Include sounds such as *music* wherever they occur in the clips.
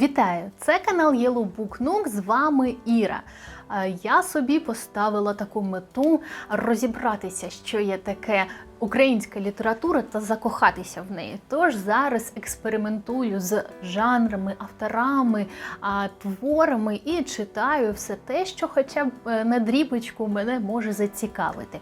Вітаю! Це канал Yellow Book Nook, з вами Іра. Е, Я собі поставила таку мету розібратися, що є таке українська література та закохатися в неї. Тож зараз експериментую з жанрами, авторами, творами і читаю все те, що хоча б е, на дрібочку мене може зацікавити.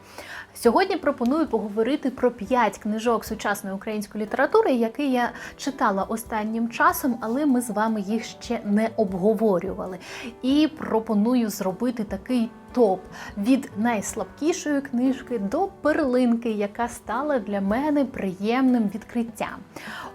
Сьогодні пропоную поговорити про п'ять книжок сучасної української літератури, які я читала останнім часом, але ми з вами їх ще не обговорювали. І пропоную зробити такий топ від найслабкішої книжки до перлинки, яка стала для мене приємним відкриттям.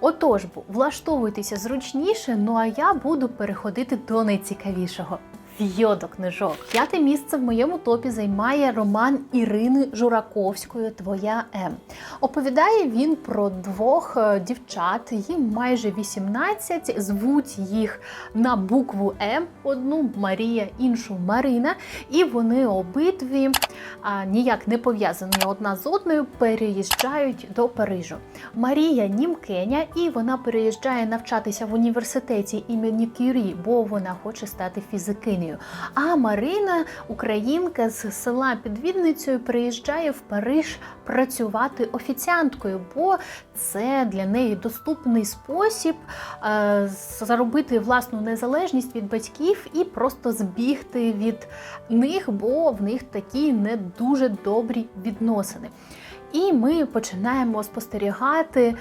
Отож, влаштовуйтеся зручніше, ну а я буду переходити до найцікавішого. Вйодо книжок. П'яте місце в моєму топі займає роман Ірини Жураковської Твоя М. Оповідає він про двох е, дівчат, їм майже 18, звуть їх на букву М, одну Марія, іншу Марина, і вони обидві а, ніяк не пов'язані одна з одною, переїжджають до Парижу. Марія німкеня, і вона переїжджає навчатися в університеті імені Кюрі, бо вона хоче стати фізикинею. А Марина, українка з села під Відницею, приїжджає в Париж працювати офіціанткою, бо це для неї доступний спосіб е, заробити власну незалежність від батьків і просто збігти від них, бо в них такі не дуже добрі відносини. І ми починаємо спостерігати,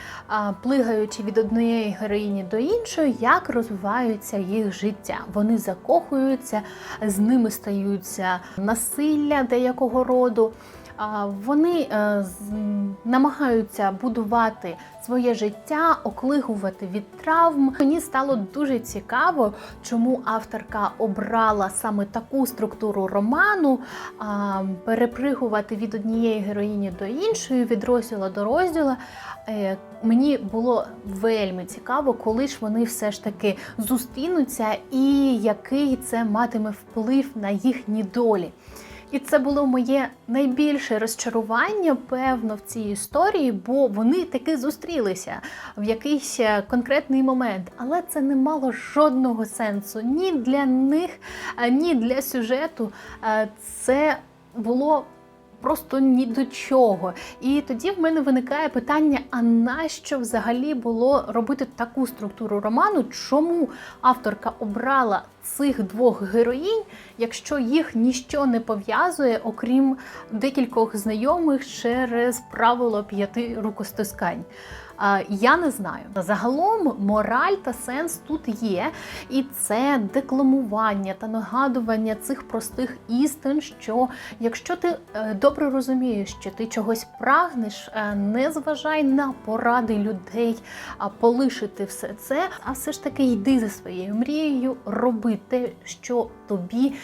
плигаючи від однієї героїні до іншої, як розвиваються їх життя. Вони закохуються, з ними стаються насилля деякого роду. Вони е, намагаються будувати своє життя, оклигувати від травм. Мені стало дуже цікаво, чому авторка обрала саме таку структуру роману, перепригувати від однієї героїні до іншої, від розділу до розділу. Е, Мені було вельми цікаво, коли ж вони все ж таки зустрінуться, і який це матиме вплив на їхні долі. І це було моє найбільше розчарування, певно, в цій історії, бо вони таки зустрілися в якийсь е, конкретний момент, але це не мало жодного сенсу ні для них, е, ні для сюжету. Е, Це було. Просто ні до чого. І тоді в мене виникає питання: а нащо взагалі було робити таку структуру роману? Чому авторка обрала цих двох героїнь, якщо їх ніщо не пов'язує, окрім декількох знайомих через правило п'яти рукостискань? Я не знаю. Загалом мораль та сенс тут є, і це декламування та нагадування цих простих істин, що якщо ти е, добре розумієш, що ти чогось прагнеш, е, не зважай на поради людей, полишити все це, а все ж таки йди за своєю мрією, роби те, що тобі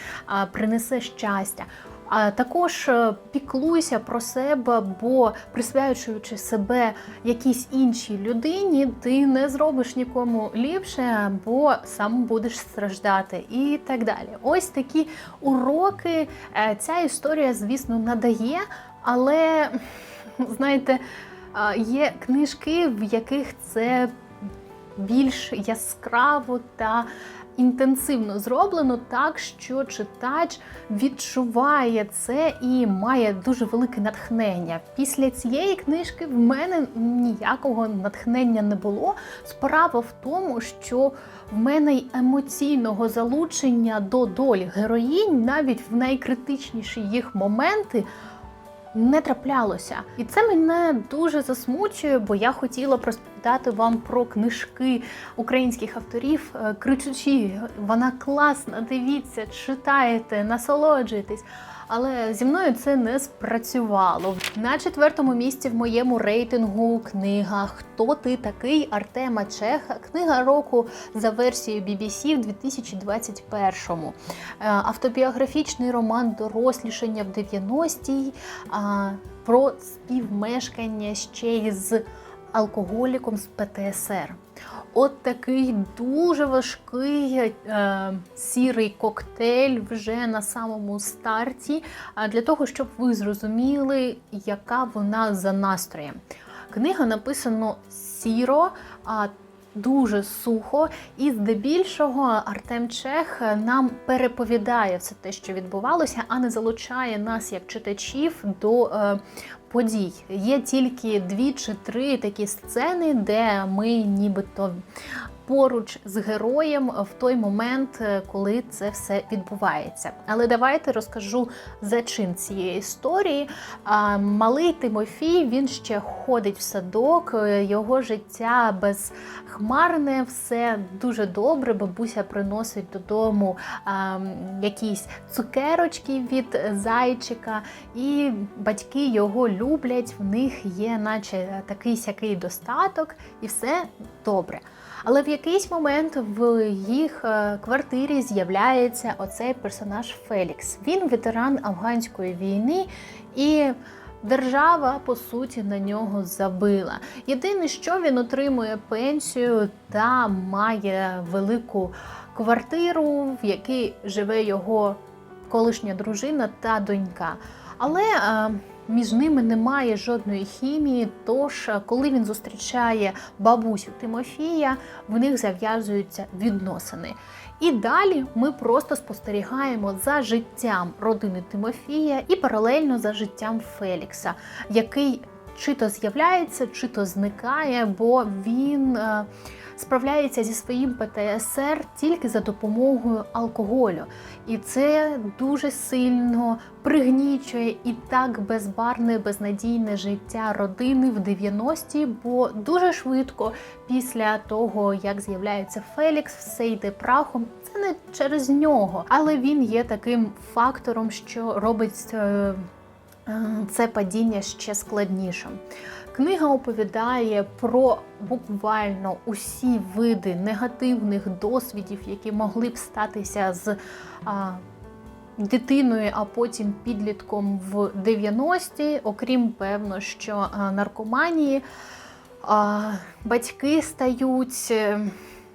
принесе щастя. А також е, піклуйся про себе, бо присвячуючи себе якійсь іншій людині, ти не зробиш нікому ліпше, бо сам будеш страждати і так далі. Ось такі уроки е, ця історія, звісно, надає, але *laughs* знаєте, є книжки, в яких це більш яскраво та інтенсивно зроблено так, що читач відчуває це і має дуже велике натхнення. Після цієї книжки в мене ніякого натхнення не було. Справа в тому, що в мене й емоційного залучення до долі героїнь навіть в найкритичніші їх моменти не траплялося. І це мене дуже засмучує, бо я хотіла розповідати вам про книжки українських авторів, кричучі, кричучи, вона класна, дивіться, читайте, насолоджуйтесь. Але зі мною це не спрацювало. На четвертому місці в моєму рейтингу книга Хто ти такий Артема Чеха. Книга року за версією BBC в 2021-му. Е, Автобіографічний роман Дорослішання в 90-й а, про співмешкання ще й з алкоголіком з ПТСР. От такий дуже важкий е, сірий коктейль вже на самому старті, для того, щоб ви зрозуміли, яка вона за настроєм. Книга написано сіро, а дуже сухо, і здебільшого Артем Чех нам переповідає все те, що відбувалося, а не залучає нас як читачів до е, подій. Є тільки дві чи три такі сцени, де ми нібито поруч з героєм в той момент, е, коли це все відбувається. Але давайте розкажу зачин цієї історії. Малий Тимофій він ще ходить в садок, е, його життя безхмарне, все дуже добре. Бабуся приносить додому якісь цукерочки від зайчика, і батьки його люблять. В них є, наче такий сякий достаток, і все добре. Але в якийсь момент в їх е, квартирі з'являється оцей персонаж Фелікс. Він ветеран афганської війни і. Держава по суті на нього забила. Єдине, що він отримує пенсію та має велику квартиру, в якій живе його колишня дружина та донька. Але е, між ними немає жодної хімії. Тож, е, коли він зустрічає бабусю Тимофія, в них зав'язуються відносини. І далі ми просто спостерігаємо за життям родини Тимофія і паралельно за життям Фелікса, який чи то з'являється, чи то зникає, бо він. Справляється зі своїм ПТСР тільки за допомогою алкоголю, і це дуже сильно пригнічує і так безбарне, безнадійне життя родини в 90-ті, бо дуже швидко після того, як з'являється Фелікс, все йде прахом. Це не через нього, але він є таким фактором, що робить е, е, це падіння ще складнішим. Книга оповідає про буквально усі види негативних досвідів, які могли б статися з а, дитиною, а потім підлітком в 90-ті, окрім певно, що наркоманії а, батьки стають.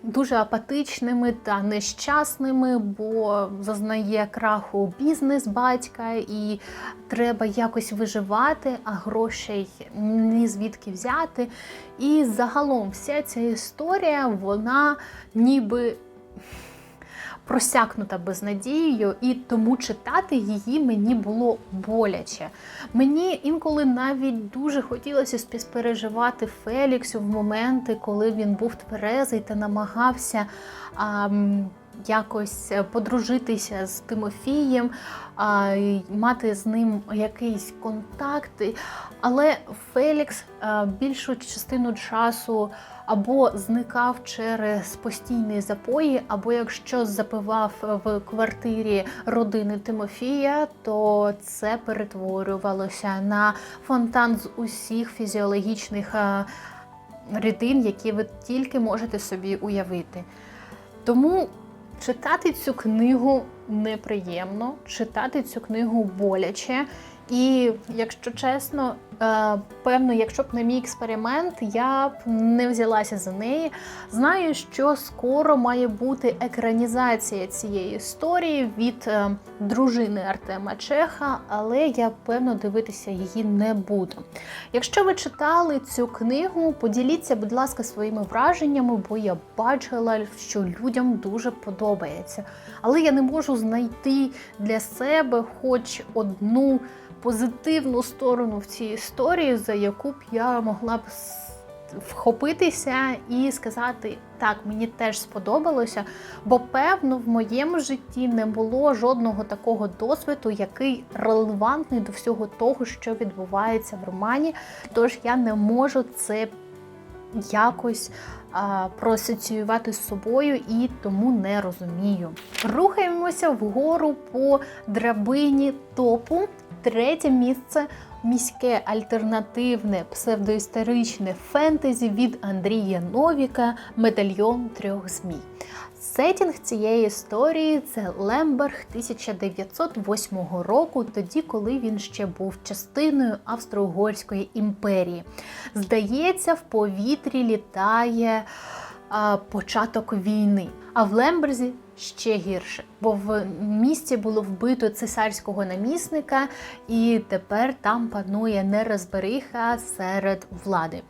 Дуже апатичними та нещасними, бо зазнає краху бізнес батька, і треба якось виживати, а грошей ні звідки взяти. І загалом вся ця історія, вона ніби просякнута безнадією, і тому читати її мені було боляче. Мені інколи навіть дуже хотілося співпереживати Феліксу в моменти, коли він був тверезий та намагався. А, Якось подружитися з Тимофієм, мати з ним якийсь контакт. Але Фелікс а, більшу частину часу або зникав через постійні запої, або якщо запивав в квартирі родини Тимофія, то це перетворювалося на фонтан з усіх фізіологічних рідин, які ви тільки можете собі уявити. Тому читати цю книгу неприємно, читати цю книгу боляче. І якщо чесно, Е, певно, якщо б не мій експеримент, я б не взялася за неї. Знаю, що скоро має бути екранізація цієї історії від е, дружини Артема Чеха, але я певно дивитися її не буду. Якщо ви читали цю книгу, поділіться, будь ласка, своїми враженнями, бо я бачила, що людям дуже подобається. Але я не можу знайти для себе хоч одну позитивну сторону в цій історії, за яку б я могла б вхопитися і сказати, так, мені теж сподобалося, бо, певно, в моєму житті не було жодного такого досвіду, який релевантний до всього того, що відбувається в романі. Тож я не можу це якось а, проасоціювати з собою і тому не розумію. Рухаємося вгору по драбині топу. Третє місце міське альтернативне псевдоісторичне фентезі від Андрія Новіка Медальйон трьох змій. Сетінг цієї історії це Лемберг 1908 року, тоді, коли він ще був частиною Австро-Угорської імперії. Здається, в повітрі літає а, початок війни. А в Лемберзі ще гірше, бо в місті було вбито цесарського намісника, і тепер там панує нерозбериха серед влади.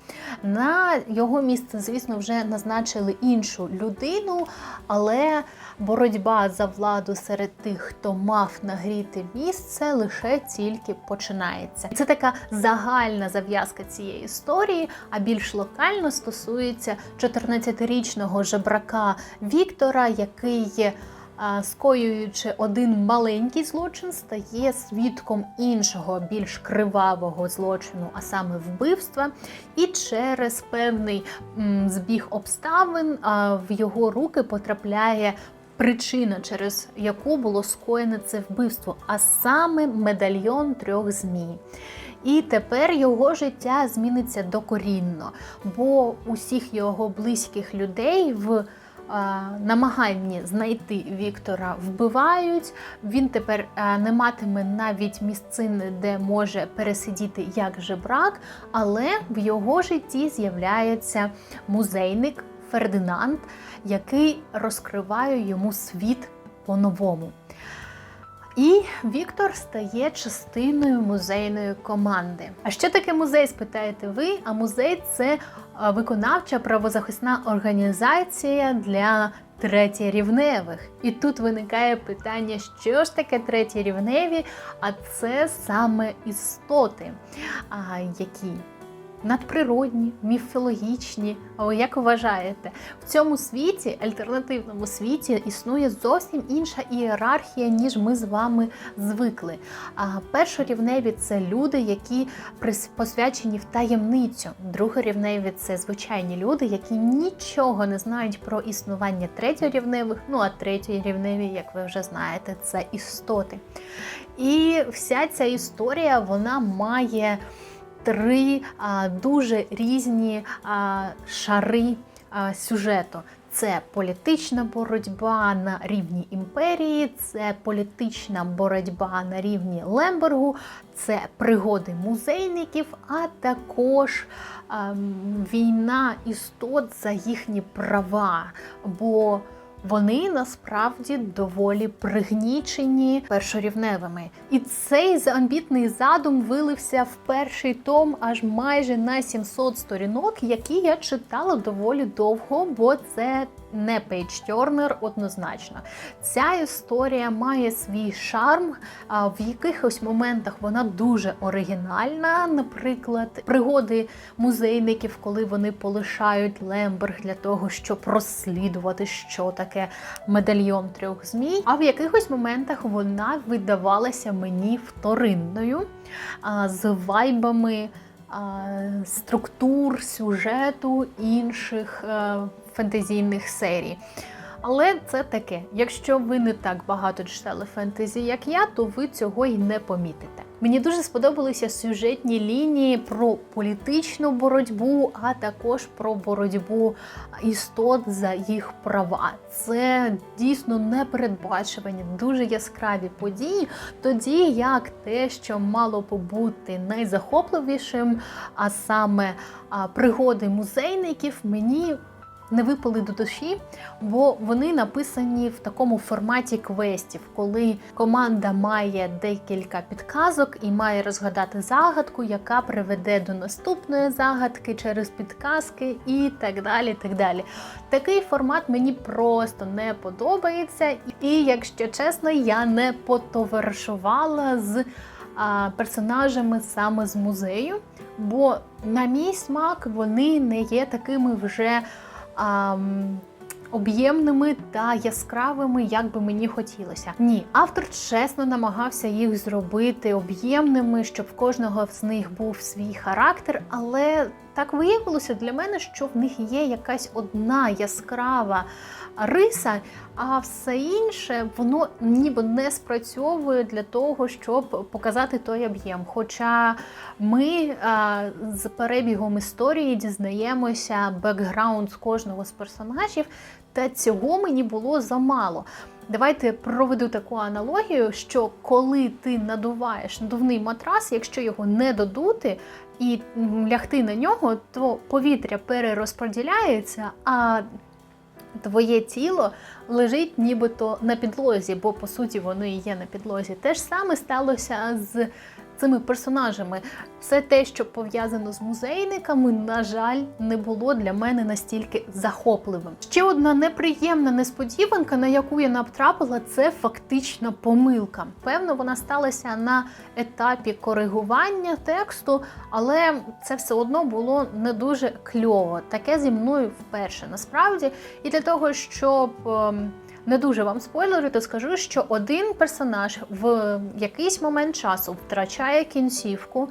На його місце, звісно, вже назначили іншу людину, але боротьба за владу серед тих, хто мав нагріти місце, лише тільки починається. Це така загальна зав'язка цієї історії, а більш локально стосується 14-річного жебрака Віктора, який скоюючи один маленький злочин, стає свідком іншого, більш кривавого злочину, а саме вбивства, і через певний збіг обставин в його руки потрапляє. Причина, через яку було скоєне це вбивство, а саме медальйон трьох змій. І тепер його життя зміниться докорінно, бо усіх його близьких людей в намаганні знайти Віктора вбивають. Він тепер не матиме навіть місцини, де може пересидіти як жебрак, але в його житті з'являється музейник Фердинанд, який розкриває йому світ по-новому. І Віктор стає частиною музейної команди. А що таке музей? Спитаєте ви? А музей це виконавча правозахисна організація для третєрівневих. І тут виникає питання, що ж таке третєрівневі? А це саме істоти, які надприродні, міфологічні. А ви як вважаєте, в цьому світі, альтернативному світі, існує зовсім інша ієрархія, ніж ми з вами звикли. А першорівневі це люди, які посвячені в таємницю. Другорівневі це звичайні люди, які нічого не знають про існування третьорівневих. Ну а третьорівневі, як ви вже знаєте, це істоти. І вся ця історія вона має три дуже різні шари сюжету. Це політична боротьба на рівні імперії, це політична боротьба на рівні Лембергу, це пригоди музейників, а також ем, війна істот за їхні права. Бо вони насправді доволі пригнічені першорівневими. І цей амбітний задум вилився в перший том аж майже на 700 сторінок, які я читала доволі довго, бо це не пейдж-тернер однозначно. Ця історія має свій шарм. В якихось моментах вона дуже оригінальна. Наприклад, пригоди музейників, коли вони полишають Лемберг для того, щоб розслідувати, що таке медальйон трьох змій. А в якихось моментах вона видавалася мені вторинною з вайбами. Структур сюжету інших е, фентезійних серій. Але це таке. Якщо ви не так багато читали фентезі, як я, то ви цього й не помітите. Мені дуже сподобалися сюжетні лінії про політичну боротьбу, а також про боротьбу істот за їх права. Це дійсно непередбачувані, дуже яскраві події, тоді як те, що мало побути найзахопливішим, а саме пригоди музейників, мені не випали до душі, бо вони написані в такому форматі квестів, коли команда має декілька підказок і має розгадати загадку, яка приведе до наступної загадки через підказки і так далі. так далі. Такий формат мені просто не подобається. І, якщо чесно, я не потоваришувала з персонажами саме з музею, бо на мій смак вони не є такими вже об'ємними та яскравими, як би мені хотілося. Ні, автор чесно намагався їх зробити об'ємними, щоб в кожного з них був свій характер, але так виявилося для мене, що в них є якась одна яскрава риса, а все інше воно ніби не спрацьовує для того, щоб показати той об'єм. Хоча ми а, з перебігом історії дізнаємося бекграунд з кожного з персонажів, та цього мені було замало. Давайте проведу таку аналогію, що коли ти надуваєш надувний матрас, якщо його не додути і лягти на нього, то повітря перерозподіляється, а твоє тіло лежить нібито на підлозі, бо по суті воно і є на підлозі. Те ж саме сталося з цими персонажами. Все те, що пов'язано з музейниками, на жаль, не було для мене настільки захопливим. Ще одна неприємна несподіванка, на яку я натрапила, це фактично помилка. Певно, вона сталася на етапі коригування тексту, але це все одно було не дуже кльово. Таке зі мною вперше насправді. І для того, щоб. Не дуже вам спойлерити, скажу, що один персонаж в якийсь момент часу втрачає кінцівку.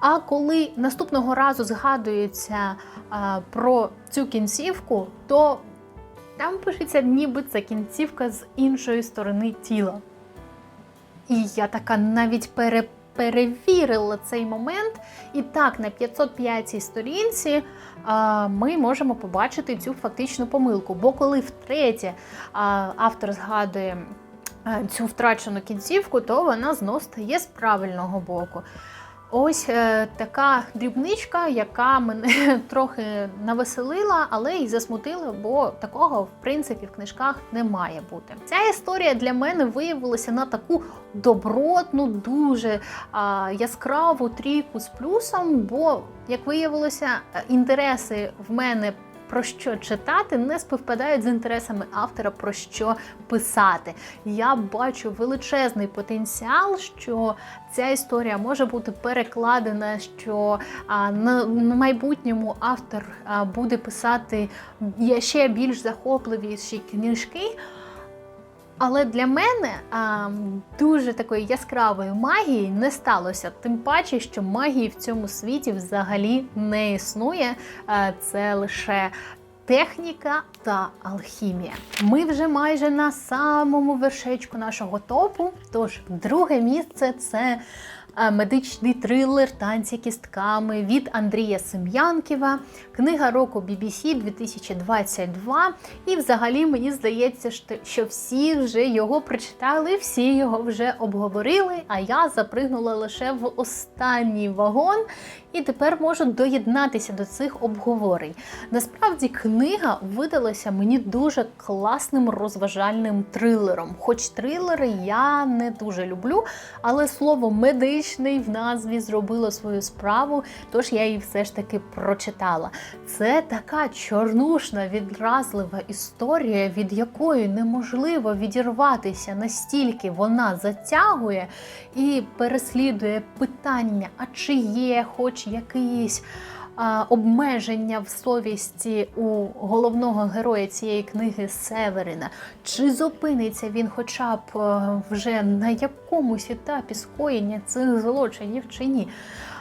А коли наступного разу згадується а, про цю кінцівку, то там пишеться, ніби це кінцівка з іншої сторони тіла. І я така навіть пере, перевірила цей момент. І так, на 505-й сторінці ми можемо побачити цю фактичну помилку. Бо коли втретє автор згадує цю втрачену кінцівку, то вона знов стає з правильного боку. Ось е, така дрібничка, яка мене *laughs* трохи навеселила, але й засмутила, бо такого в принципі в книжках не має бути. Ця історія для мене виявилася на таку добротну, дуже а, яскраву трійку з плюсом, бо, як виявилося, е, інтереси в мене. Про що читати не співпадають з інтересами автора про що писати. Я бачу величезний потенціал, що ця історія може бути перекладена, що на, майбутньому автор буде писати ще більш захопливіші книжки. Але для мене а, дуже такої яскравої магії не сталося. Тим паче, що магії в цьому світі взагалі не існує. А, це лише техніка та алхімія. Ми вже майже на самому вершечку нашого топу. Тож, друге місце це е, медичний трилер Танці кістками від Андрія Сем'янківа, книга року BBC 2022. І взагалі мені здається, що- всі вже його прочитали, всі його вже обговорили. А я запригнула лише в останній вагон і тепер можу доєднатися до цих обговорень. Насправді книга видалася мені дуже класним розважальним трилером. Хоч трилери я не дуже люблю, але слово медичний в назві зробило свою справу, тож я її все ж таки прочитала. Це така чорнушна, відразлива історія, від якої неможливо відірватися настільки вона затягує і переслідує питання, а чи є хоч якийсь а, обмеження в совісті у головного героя цієї книги Северина, чи зупиниться він хоча б е, вже на якомусь етапі скоєння цих злочинів чи ні?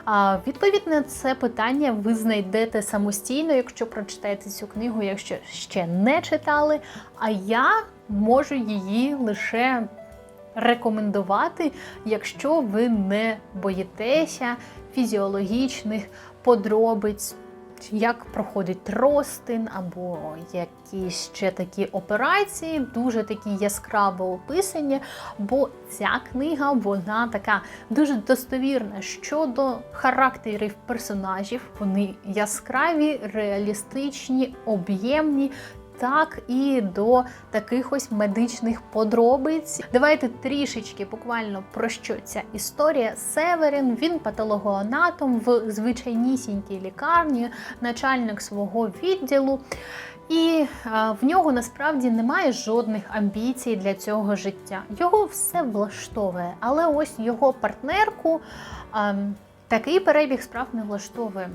А, Відповідь на це питання ви знайдете самостійно, якщо прочитаєте цю книгу, якщо ще не читали. А я можу її лише рекомендувати, якщо ви не боїтеся фізіологічних подробиць. Як проходить ростин або якісь ще такі операції, дуже такі яскраво описані, бо ця книга вона така дуже достовірна щодо характерів персонажів. Вони яскраві, реалістичні, об'ємні. Так і до таких ось медичних подробиць. Давайте трішечки буквально про що ця історія. Северін він патологоанатом в звичайнісінькій лікарні, начальник свого відділу. І в нього насправді немає жодних амбіцій для цього життя. Його все влаштовує, але ось його партнерку а, такий перебіг справ не влаштовує.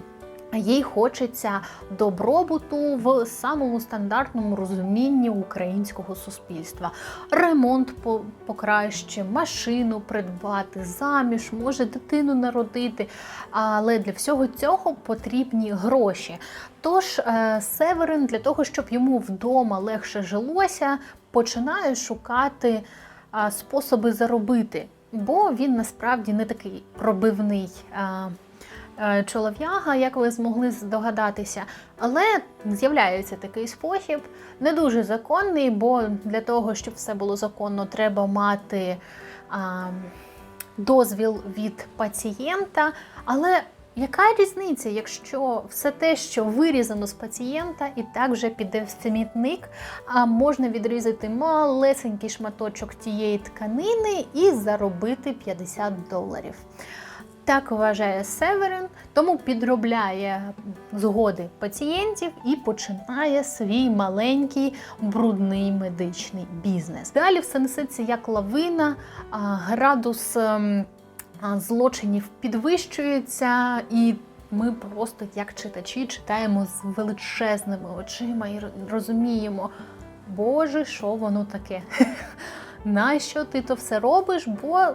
Їй хочеться добробуту в самому стандартному розумінні українського суспільства. Ремонт по- покраще, машину придбати, заміж, може дитину народити. Але для всього цього потрібні гроші. Тож е, Северин для того, щоб йому вдома легше жилося, починає шукати способи заробити, бо він насправді не такий пробивний. Е, Чолов'яга, як ви змогли здогадатися, але з'являється такий спосіб, не дуже законний, бо для того, щоб все було законно, треба мати а, дозвіл від пацієнта. Але яка різниця, якщо все те, що вирізано з пацієнта, і так вже піде в смітник, а можна відрізати малесенький шматочок тієї тканини і заробити 50 доларів. Так вважає Северин, тому підробляє згоди пацієнтів і починає свій маленький брудний медичний бізнес. Далі все несеться як лавина, градус ем, злочинів підвищується, і ми просто, як читачі, читаємо з величезними очима і розуміємо, Боже, що воно таке? *laughs* Нащо ти то все робиш? Бо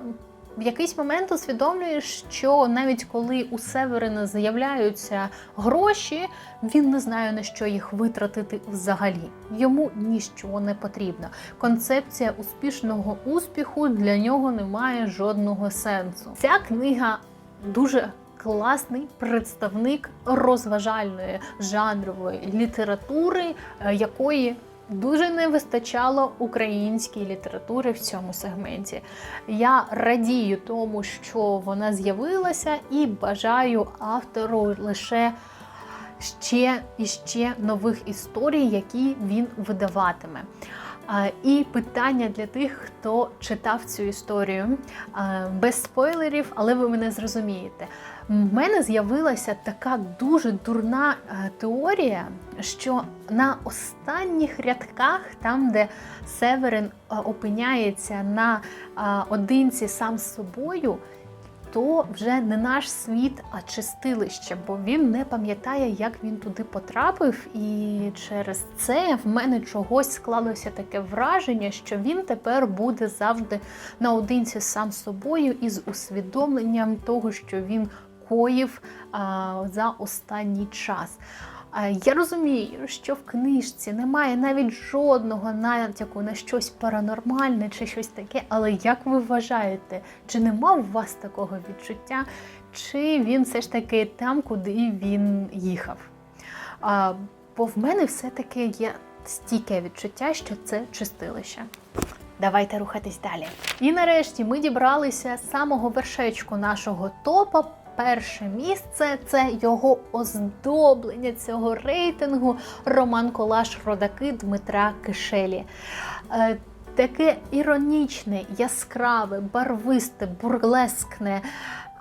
в якийсь момент усвідомлюєш, що навіть коли у Северина з'являються гроші, він не знає на що їх витратити взагалі. Йому ніщо не потрібно. Концепція успішного успіху для нього не має жодного сенсу. Ця книга дуже класний представник розважальної жанрової літератури, е, якої Дуже не вистачало української літератури в цьому сегменті. Я радію тому, що вона з'явилася, і бажаю автору лише ще і ще нових історій, які він видаватиме. І питання для тих, хто читав цю історію без спойлерів, але ви мене зрозумієте. В мене з'явилася така дуже дурна е, теорія, що на останніх рядках, там, де Северин е, опиняється на е, одинці сам з собою, то вже не наш світ, а чистилище, бо він не пам'ятає, як він туди потрапив, і через це в мене чогось склалося таке враження, що він тепер буде завжди наодинці сам собою із усвідомленням того, що він коїв а, за останній час. Я розумію, що в книжці немає навіть жодного натяку на щось паранормальне чи щось таке, але як ви вважаєте, чи нема у вас такого відчуття, чи він все ж таки там, куди він їхав? А, Бо в мене все-таки є стійке відчуття, що це чистилище. Давайте рухатись далі. І нарешті ми дібралися з самого вершечку нашого топа. Перше місце це його оздоблення цього рейтингу роман Колаш Родаки Дмитра Кишелі. Е, Таке іронічне, яскраве, барвисте, бурлескне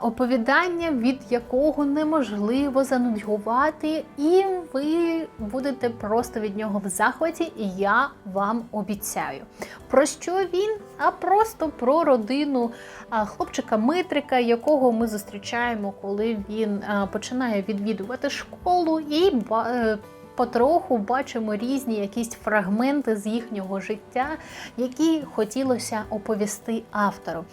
оповідання, від якого неможливо занудьгувати, і ви будете просто від нього в захваті, і я вам обіцяю. Про що він? А просто про родину хлопчика Митрика, якого ми зустрічаємо, коли він починає відвідувати школу і е, Потроху бачимо різні якісь фрагменти з їхнього життя, які хотілося оповісти автору.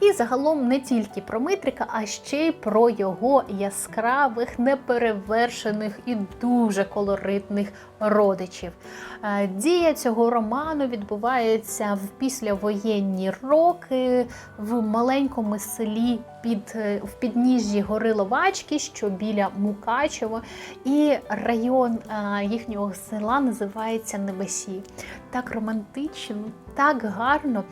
І загалом не тільки про Митрика, а ще й про його яскравих, неперевершених і дуже колоритних родичів. Е, Дія цього роману відбувається в післявоєнні роки в маленькому селі під е, в підніжжі гори Ловачки, що біля Мукачево, і район е, їхнього села називається Небесі. Так романтично, так гарно.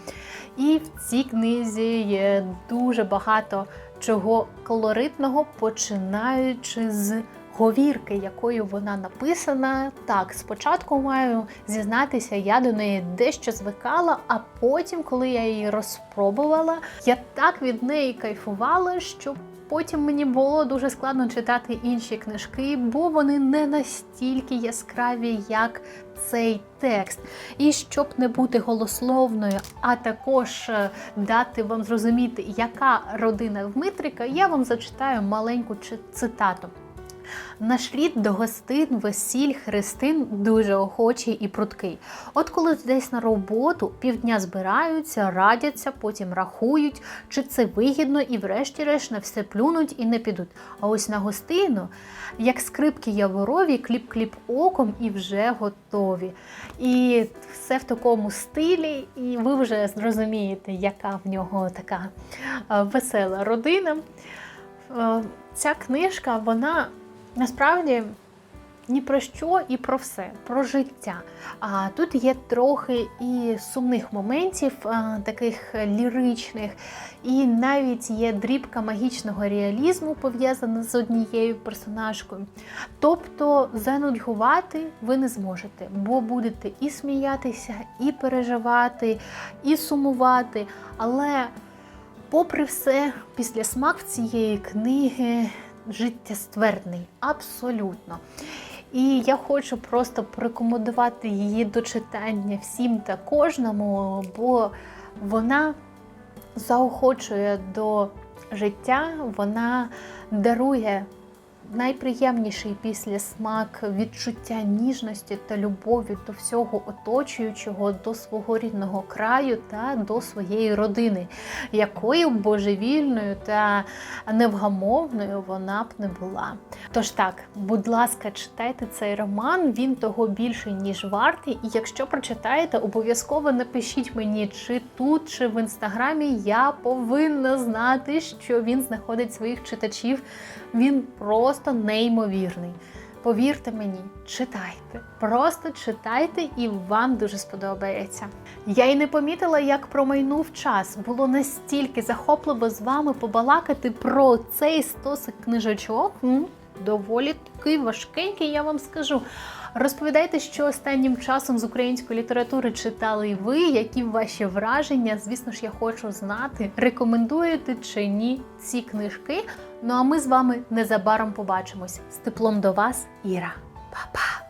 І в цій книзі є дуже багато чого колоритного, починаючи з говірки, якою вона написана. Так, спочатку маю зізнатися, я до неї дещо звикала, а потім, коли я її розпробувала, я так від неї кайфувала, що потім мені було дуже складно читати інші книжки, бо вони не настільки яскраві, як цей текст. І щоб не бути голословною, а також е, дати вам зрозуміти, яка родина Дмитрика, я вам зачитаю маленьку цитату. Наш рід до гостин, весіль, хрестин дуже охочий і пруткий. От коли десь на роботу півдня збираються, радяться, потім рахують, чи це вигідно, і врешті-решт на все плюнуть і не підуть. А ось на гостину, як скрипки яворові, кліп-кліп оком і вже готові. І все в такому стилі, і ви вже зрозумієте, яка в нього така весела родина. Е, Ця книжка, вона насправді ні про що і про все, про життя. А тут є трохи і сумних моментів, а, таких ліричних, і навіть є дрібка магічного реалізму пов'язана з однією персонажкою. Тобто занудьгувати ви не зможете, бо будете і сміятися, і переживати, і сумувати. Але, попри все, після смак цієї книги життєствердний, абсолютно. І я хочу просто порекомендувати її до читання всім та кожному, бо вона заохочує до життя, вона дарує найприємніший післясмак відчуття ніжності та любові до всього оточуючого, до свого рідного краю та до своєї родини, якою божевільною та невгамовною вона б не була. Тож так, будь ласка, читайте цей роман, він того більше, ніж вартий. І якщо прочитаєте, обов'язково напишіть мені, чи тут, чи в інстаграмі я повинна знати, що він знаходить своїх читачів. Він просто неймовірний. Повірте мені, читайте, просто читайте, і вам дуже сподобається. Я й не помітила, як промайнув час. Було настільки захопливо з вами побалакати про цей стосик книжечок. Доволі такий важкенький, я вам скажу. Розповідайте, що останнім часом з української літератури читали ви, які ваші враження. Звісно ж, я хочу знати, рекомендуєте чи ні ці книжки. Ну а ми з вами незабаром побачимось. З теплом до вас, Іра. Па-па!